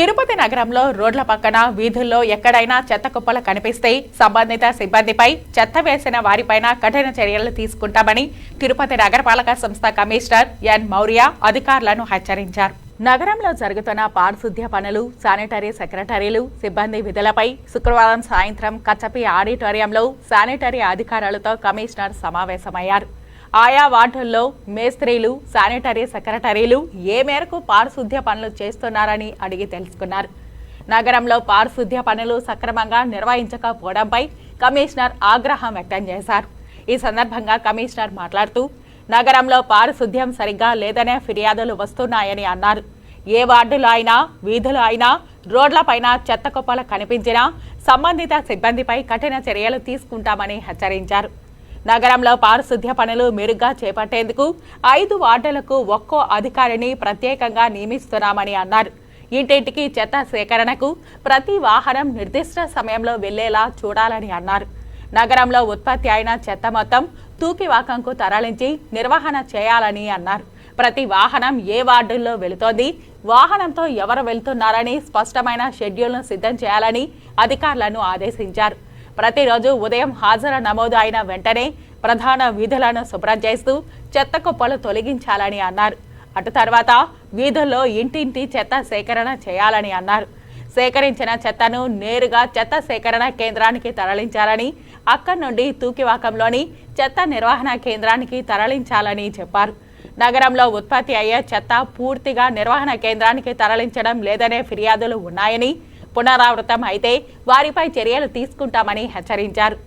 తిరుపతి నగరంలో రోడ్ల పక్కన వీధుల్లో ఎక్కడైనా చెత్త కుప్పలు కనిపిస్తే సంబంధిత సిబ్బందిపై చెత్త వేసిన వారిపైన కఠిన చర్యలు తీసుకుంటామని తిరుపతి నగరపాలక సంస్థ కమిషనర్ ఎన్ మౌర్య అధికారులను హెచ్చరించారు. నగరంలో జరుగుతున్న పారిశుద్ధ్య పనులు శానిటరీ సెక్రటరీలు సిబ్బంది విధులపై శుక్రవారం సాయంత్రం కచ్చపి ఆడిటోరియంలో శానిటరీ అధికారులతో కమిషనర్ సమావేశమయ్యారు. ఆయా వార్డుల్లో మేస్త్రీలు శానిటరీ సెక్రటరీలు ఏ మేరకు పారిశుద్ధ్య పనులు చేస్తున్నారని అడిగి తెలుసుకున్నారు. నగరంలో పారిశుద్ధ్య పనులు సక్రమంగా నిర్వహించకపోవడంపై కమిషనర్ ఆగ్రహం వ్యక్తం చేశారు. ఈ సందర్భంగా కమిషనర్ మాట్లాడుతూ నగరంలో పారిశుద్ధ్యం సరిగ్గా లేదనే ఫిర్యాదులు వస్తున్నాయని అన్నారు. ఏ వార్డులో అయినా వీధులు అయినా రోడ్లపైన చెత్త కుప్పలు కనిపించినా సంబంధిత సిబ్బందిపై కఠిన చర్యలు తీసుకుంటామని హెచ్చరించారు. నగరంలో పారిశుద్ధ్య పనులు మెరుగ్గా చేపట్టేందుకు ఐదు వార్డులకు ఒక్కో అధికారిని ప్రత్యేకంగా నియమిస్తున్నామని అన్నారు. ఇంటింటికి చెత్త సేకరణకు ప్రతి వాహనం నిర్దిష్ట సమయంలో వెళ్ళేలా చూడాలని అన్నారు. నగరంలో ఉత్పత్తి అయిన చెత్త మొత్తం తూకివాకంకు తరలించి నిర్వహణ చేయాలని అన్నారు. ప్రతి వాహనం ఏ వార్డుల్లో వెళుతోంది వాహనంతో ఎవరు వెళ్తున్నారని స్పష్టమైన షెడ్యూల్ను సిద్ధం చేయాలని అధికారులను ఆదేశించారు. ప్రతిరోజు ఉదయం హాజరు నమోదు అయిన వెంటనే ప్రధాన వీధులను శుభ్రం చేస్తూ చెత్త కుప్పలు తొలగించాలని అన్నారు. అటు తర్వాత వీధుల్లో ఇంటింటి చెత్త సేకరణ చేయాలని అన్నారు. సేకరించిన చెత్తను నేరుగా చెత్త సేకరణ కేంద్రానికి తరలించాలని అక్కడి నుండి తూకివాకంలోని చెత్త నిర్వహణ కేంద్రానికి తరలించాలని చెప్పారు. నగరంలో ఉత్పత్తి అయ్యే చెత్త పూర్తిగా నిర్వహణ కేంద్రానికి తరలించడం లేదనే ఫిర్యాదులు ఉన్నాయని పునరావృతం అయితే వారిపై చర్యలు తీసుకుంటామని హెచ్చరించారు.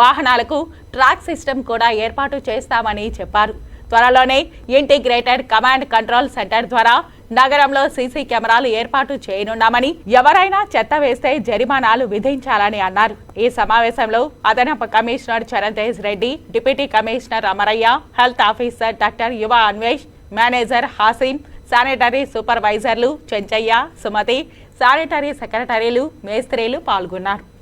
వాహనాలకు ట్రాక్ సిస్టమ్ కూడా ఏర్పాటు చేస్తామని చెప్పారు. త్వరలోనే ఇంటిగ్రేటెడ్ కమాండ్ కంట్రోల్ సెంటర్ ద్వారా నగరంలో సీసీ కెమెరాలు ఏర్పాటు చేయనున్నామని ఎవరైనా చెత్త వేస్తే జరిమానాలు విధించాలని అన్నారు. ఈ సమావేశంలో అదనపు commissioner Charan Tej Reddy deputy commissioner Amarayya health officer doctor Yuva Anvesh manager Hasim sanitary సూపర్వైజర్లు Chenchaiah Sumathi sanitary సెక్రటరీలు మేస్త్రీలు పాల్గొన్నారు.